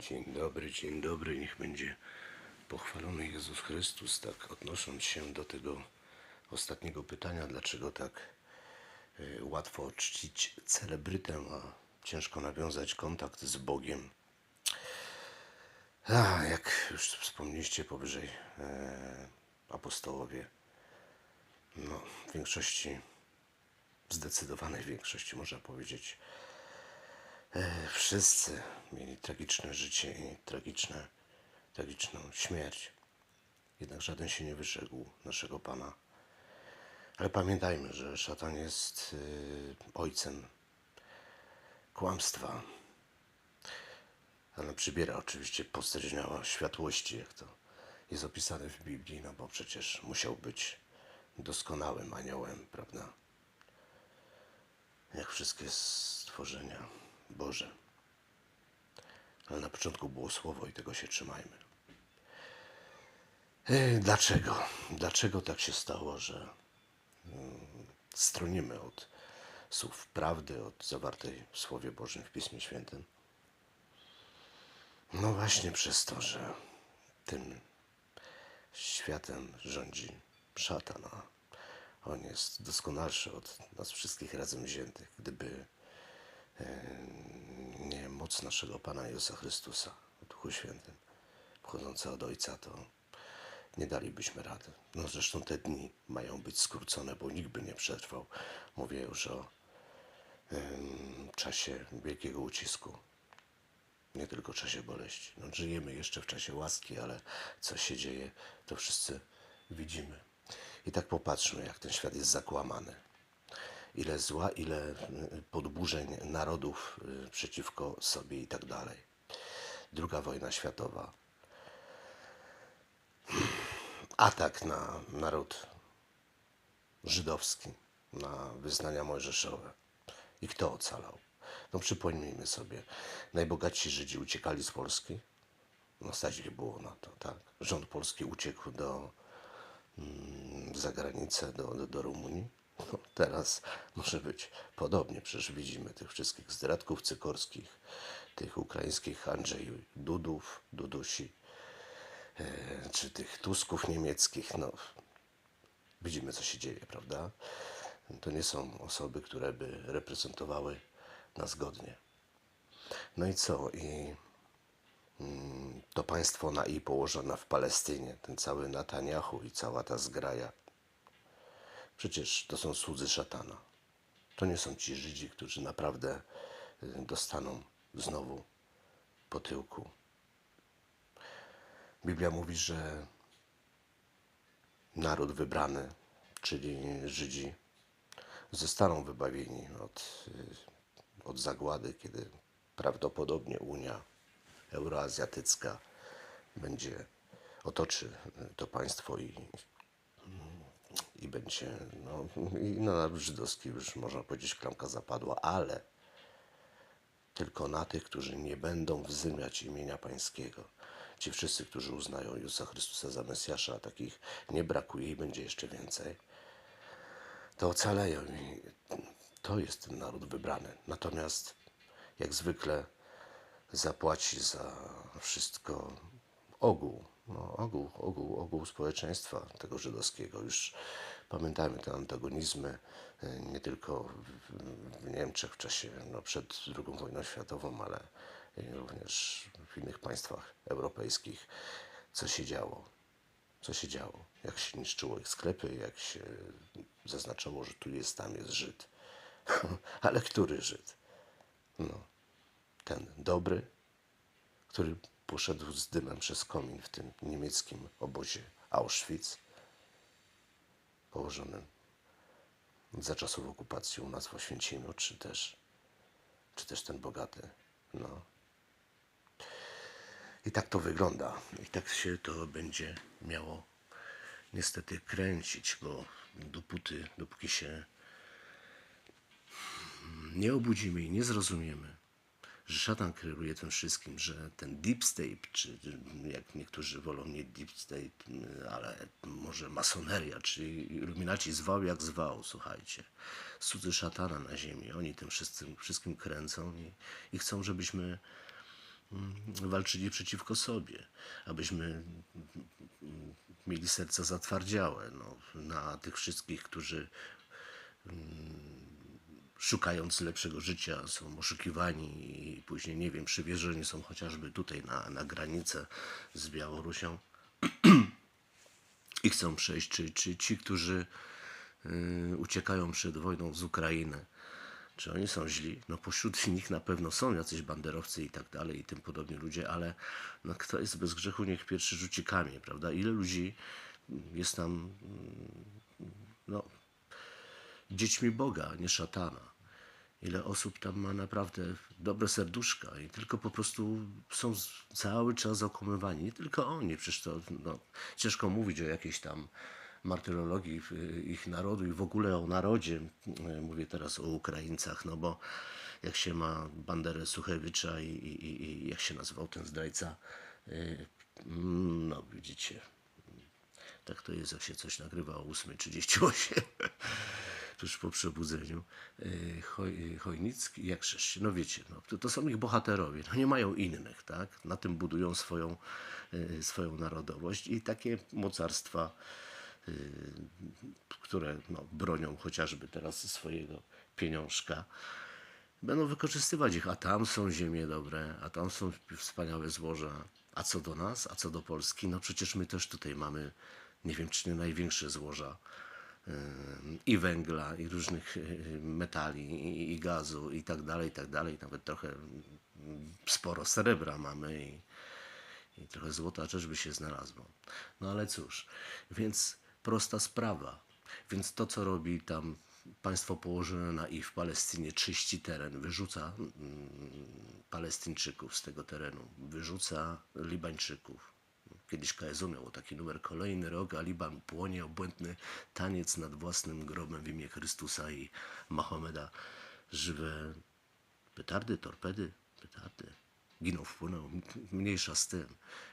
Dzień dobry, dzień dobry, niech będzie pochwalony Jezus Chrystus. Tak odnosząc się do tego ostatniego pytania, dlaczego tak y, łatwo czcić celebrytę, a ciężko nawiązać kontakt z Bogiem. A, jak już wspomnieliście powyżej, e, apostołowie, no, w większości, w zdecydowanej większości można powiedzieć, E, Wszyscy mieli tragiczne życie i tragiczne, tragiczną śmierć. Jednak żaden się nie wyszedł naszego Pana. Ale pamiętajmy, że szatan jest y, ojcem kłamstwa. Ale przybiera oczywiście postać światłości, jak to jest opisane w Biblii, no bo przecież musiał być doskonałym aniołem, prawda? Jak wszystkie stworzenia Boże. Ale na początku było słowo i tego się trzymajmy. E, Dlaczego? Dlaczego tak się stało, że mm, stronimy od słów prawdy, od zawartej w Słowie Bożym w Pismie Świętym? No właśnie przez to, że tym światem rządzi szatan, a on jest doskonalszy od nas wszystkich razem wziętych. Gdyby nie moc naszego Pana Jezusa Chrystusa w Duchu Świętym, pochodząca od Ojca, to nie dalibyśmy rady. No zresztą te dni mają być skrócone, bo nikt by nie przetrwał. Mówię już o czasie wielkiego ucisku, nie tylko czasie boleści. No, żyjemy jeszcze w czasie łaski, ale co się dzieje, to wszyscy widzimy. I tak popatrzmy, jak ten świat jest zakłamany ile zła, ile y, podburzeń narodów y, przeciwko sobie i tak dalej. Druga wojna światowa. Atak na naród żydowski, na wyznania mojżeszowe. I kto ocalał? No przypomnijmy sobie, najbogatsi Żydzi uciekali z Polski. No stać ich było na to, tak. Rząd polski uciekł do mm, za granicę, do, do, do Rumunii. No, teraz może być podobnie. Przecież widzimy tych wszystkich zdradków cykorskich, tych ukraińskich Andrzej Dudów, Dudusi, e, czy tych Tusków niemieckich. No, widzimy, co się dzieje, prawda? To nie są osoby, które by reprezentowały nas godnie. No i co? I mm, to państwo na i położone w Palestynie, ten cały Netanyahu i cała ta zgraja. Przecież to są słudzy szatana. To nie są ci Żydzi, którzy naprawdę y, dostaną znowu po tyłku. Biblia mówi, że naród wybrany, czyli Żydzi, zostaną wybawieni od, y, od zagłady, kiedy prawdopodobnie Unia Euroazjatycka będzie otoczy to państwo i, i będzie, no, i na naród żydowski już można powiedzieć klamka zapadła, ale tylko na tych, którzy nie będą wzymiać imienia Pańskiego. Ci wszyscy, którzy uznają Jezusa Chrystusa za Mesjasza, a takich nie brakuje i będzie jeszcze więcej, to ocaleją i to jest ten naród wybrany. Natomiast jak zwykle zapłaci za wszystko ogół, no, ogół, ogół, ogół społeczeństwa tego żydowskiego. Już pamiętajmy te antagonizmy y, nie tylko w, Niemczech w czasie, no, przed II wojną światową, ale również w innych państwach europejskich, co się działo. Co się działo? Jak się niszczyło ich sklepy, jak się zaznaczało, że tu jest, tam jest Żyd. ale który Żyd? No, ten dobry, który poszedł z dymem przez komin w tym niemieckim obozie Auschwitz, położonym za czasów okupacji u nas w Oświęcimiu, czy też, czy też ten bogaty. No. I tak to wygląda. I tak się to będzie miało niestety kręcić, bo dopóty, dopóki się nie obudzimy i nie zrozumiemy, że szatan kieruje tym wszystkim, że ten deep state, czy jak niektórzy wolą nie deep state, ale może masoneria, czy iluminaci zwał jak zwał, słuchajcie. Cudzy szatana na ziemi, oni tym wszystkim, wszystkim kręcą i, i chcą, żebyśmy mm, walczyli przeciwko sobie, abyśmy mm, mieli serca zatwardziałe no, na tych wszystkich, którzy szukając lepszego życia, są oszukiwani i później, nie wiem, przywiezieni są chociażby tutaj na, na granicę z Białorusią i chcą przejść, czy, czy ci, którzy y, uciekają przed wojną z Ukrainy, czy oni są źli? No pośród nich na pewno są jacyś banderowcy i tak dalej i tym podobni ludzie, ale no, kto jest bez grzechu, niech pierwszy rzuci kamień, prawda? Ile ludzi jest tam, mm, no, dziećmi Boga, nie szatana. Ile osób tam ma naprawdę dobre serduszka i tylko po prostu są cały czas okłamywani. Nie tylko oni, przecież to no, ciężko mówić o jakiejś tam martyrologii y, ich narodu i w ogóle o narodzie. Y, Mówię teraz o Ukraińcach, no bo jak się ma Banderę Suchewicza i, i, i- jak się nazywał ten zdrajca, y, mm, no widzicie, tak to jest, jak się coś nagrywa o 8.38, tuż po przebudzeniu. Yy, Choj, Chojnicki, jak się, no wiecie, no, to, to są ich bohaterowie, no nie mają innych, tak? Na tym budują swoją, yy, swoją narodowość i takie mocarstwa, które no, bronią chociażby teraz swojego pieniążka, będą wykorzystywać ich, a tam są ziemie dobre, a tam są wspaniałe złoża. A co do nas, a co do Polski, no przecież my też tutaj mamy, nie wiem czy nie największe złoża i węgla, i różnych yy, metali, i, gazu, i tak dalej, i tak dalej. Nawet trochę sporo srebra mamy i, i trochę złota też by się znalazło. No ale cóż, więc prosta sprawa. Więc to, co robi tam państwo położone na i w Palestynie, czyści teren, wyrzuca mm, Palestyńczyków z tego terenu, wyrzuca Libańczyków. Kiedyś KSU miało taki numer, kolejny rok, a Liban płonie, obłędny taniec nad własnym grobem w imię Chrystusa i Mahomeda. Żywe petardy, torpedy, petardy. Giną, wpłynął, mniejsza z tym.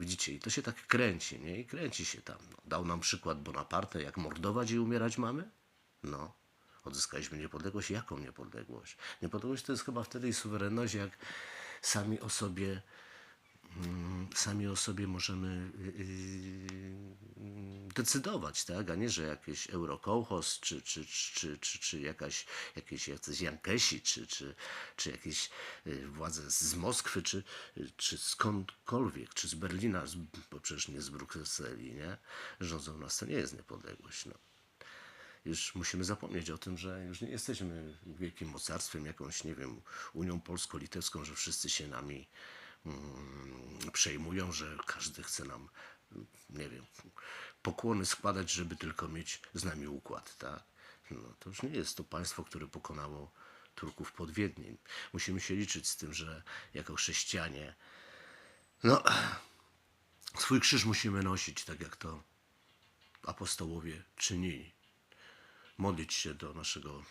Widzicie, i to się tak kręci, nie? I kręci się tam. No, dał nam przykład Bonaparte, jak mordować i umierać mamy? No. Odzyskaliśmy niepodległość. Jaką niepodległość? Niepodległość to jest chyba wtedy i suwerenność, jak sami o sobie sami o sobie możemy yy, decydować, tak? a nie, że jakiś eurokołchos, czy, czy, czy, czy, czy jakaś, jakieś jacyś Jankesi, czy, czy, czy jakieś yy, władze z Moskwy, czy, czy skądkolwiek, czy z Berlina, bo przecież nie z Brukseli, nie? Rządzą nas, to nie jest niepodległość. No już musimy zapomnieć o tym, że już nie jesteśmy wielkim mocarstwem, jakąś, nie wiem, Unią Polsko-Litewską, że wszyscy się nami mm, przejmują, że każdy chce nam, mm, nie wiem, pokłony składać, żeby tylko mieć z nami układ, tak? No, to już nie jest to państwo, które pokonało Turków pod Wiedniem. Musimy się liczyć z tym, że jako chrześcijanie, no, swój krzyż musimy nosić, tak jak to apostołowie czynili modlić się do naszego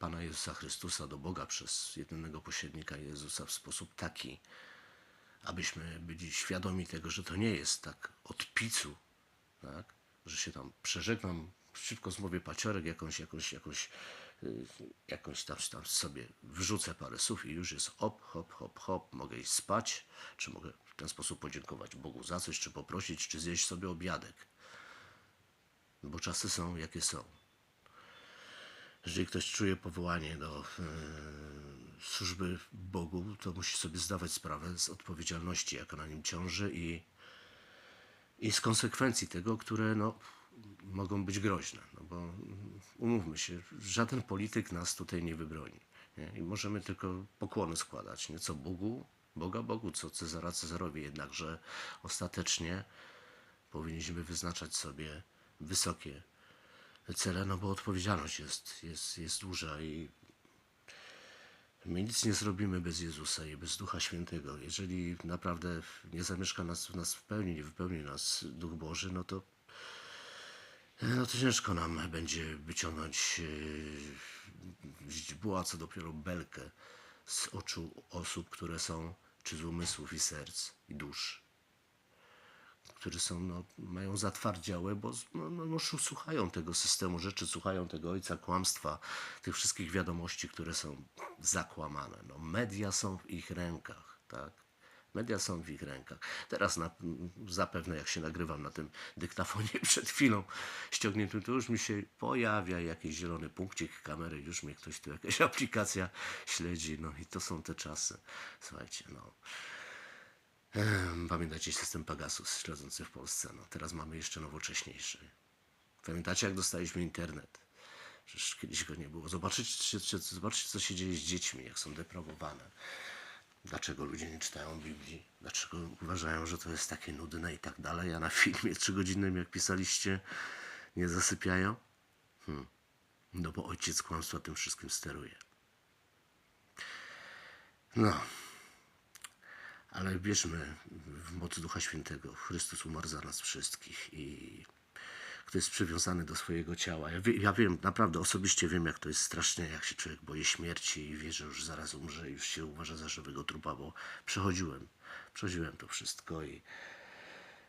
Pana Jezusa Chrystusa, do Boga przez jedynego pośrednika Jezusa w sposób taki, abyśmy byli świadomi tego, że to nie jest tak od picu, tak? że się tam przeżegnam, szybko zmówię paciorek, jakąś, jakąś, jakąś, yy, jakąś tam, tam sobie wrzucę parę słów i już jest hop, hop, hop, hop, mogę iść spać, czy mogę w ten sposób podziękować Bogu za coś, czy poprosić, czy zjeść sobie obiadek bo czasy są jakie są. Jeżeli ktoś czuje powołanie do e, służby Bogu, to musi sobie zdawać sprawę z odpowiedzialności, jaka na nim ciąży i, i z konsekwencji tego, które no, mogą być groźne. No bo mm, umówmy się, żaden polityk nas tutaj nie wybroni. Nie? I możemy tylko pokłony składać. Nie co Bogu, Boga Bogu, co Cezara Cezarowi. Jednakże ostatecznie powinniśmy wyznaczać sobie wysokie cele, no bo odpowiedzialność jest, jest, jest duża i my nic nie zrobimy bez Jezusa i bez Ducha Świętego. Jeżeli naprawdę nie zamieszka nas, w nas w pełni, nie wypełni nas Duch Boży, no to no to ciężko nam będzie wyciągnąć źdźbła, co dopiero belkę z oczu osób, które są, czy z umysłów i serc i dusz które są, no, mają zatwardziałe, bo no, no, no, słuchają tego systemu rzeczy, słuchają tego ojca kłamstwa, tych wszystkich wiadomości, które są zakłamane. No, media są w ich rękach, tak? Media są w ich rękach. Teraz na, zapewne jak się nagrywam na tym dyktafonie przed chwilą ściągniętym, to już mi się pojawia jakiś zielony punkcik kamery, już mnie ktoś tu, jakaś aplikacja śledzi, no i to są te czasy. Słuchajcie, no. Em, Pamiętacie system Pegasus śledzący w Polsce? No, teraz mamy jeszcze nowocześniejszy. Pamiętacie, jak dostaliśmy internet? Przecież kiedyś go nie było. Zobaczcie, zobaczcie, co się dzieje z dziećmi, jak są deprawowane. Dlaczego ludzie nie czytają Biblii? Dlaczego uważają, że to jest takie nudne i tak dalej, a na filmie trzygodzinnym, jak pisaliście, nie zasypiają? Hmm. No bo ojciec kłamstwa tym wszystkim steruje. No, ale wierzmy w moc Ducha Świętego. Chrystus umarł za nas wszystkich i kto jest przywiązany do swojego ciała. Ja, wie, ja wiem, naprawdę osobiście wiem, jak to jest strasznie, jak się człowiek boi śmierci i wie, że już zaraz umrze już się uważa za żywego trupa, bo przechodziłem, przechodziłem to wszystko i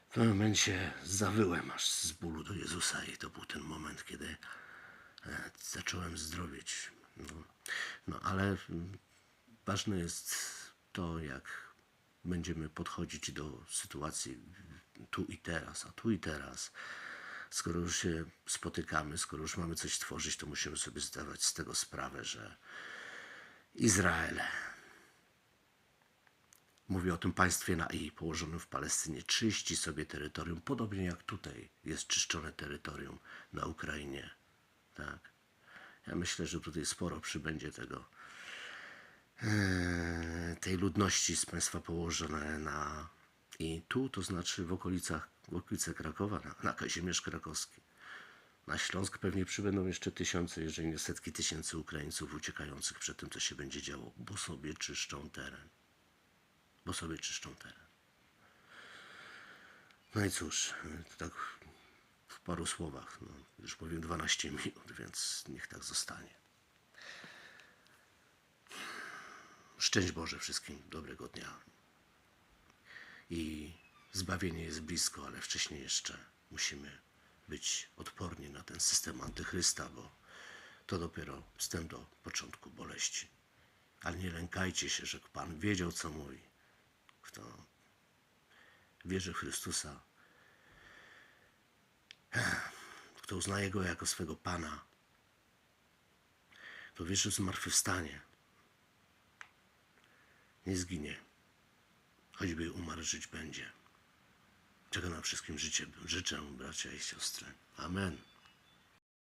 w pewnym momencie zawyłem aż z bólu do Jezusa i to był ten moment, kiedy e, zacząłem zdrowieć. No, no ale mm, ważne jest to, jak będziemy podchodzić do sytuacji tu i teraz, a tu i teraz. Skoro już się spotykamy, skoro już mamy coś tworzyć, to musimy sobie zdawać z tego sprawę, że Izrael, mówię o tym państwie na i położonym w Palestynie, czyści sobie terytorium, podobnie jak tutaj jest czyszczone terytorium na Ukrainie. Tak. Ja myślę, że tutaj sporo przybędzie tego tej ludności z państwa położone na i tu, to znaczy w okolicach, w okolice Krakowa, na, na Kazimierz Krakowski. Na Śląsk pewnie przybędą jeszcze tysiące, jeżeli nie setki tysięcy Ukraińców uciekających przed tym, co się będzie działo, bo sobie czyszczą teren. Bo sobie czyszczą teren. No i cóż, to tak w paru słowach. No, już powiem 12 minut, więc niech tak zostanie. Szczęść Boże wszystkim, dobrego dnia. I zbawienie jest blisko, ale wcześniej jeszcze musimy być odporni na ten system antychrysta, bo to dopiero wstęp do początku boleści. Ale nie lękajcie się, że Pan wiedział, co mówi. Kto wierzy w Chrystusa, kto uznaje Go jako swego Pana, kto wierzy w zmartwychwstanie, nie zginie. Choćby umarł, żyć będzie. Czego nam wszystkim życie życzę, bracia i siostry. Amen.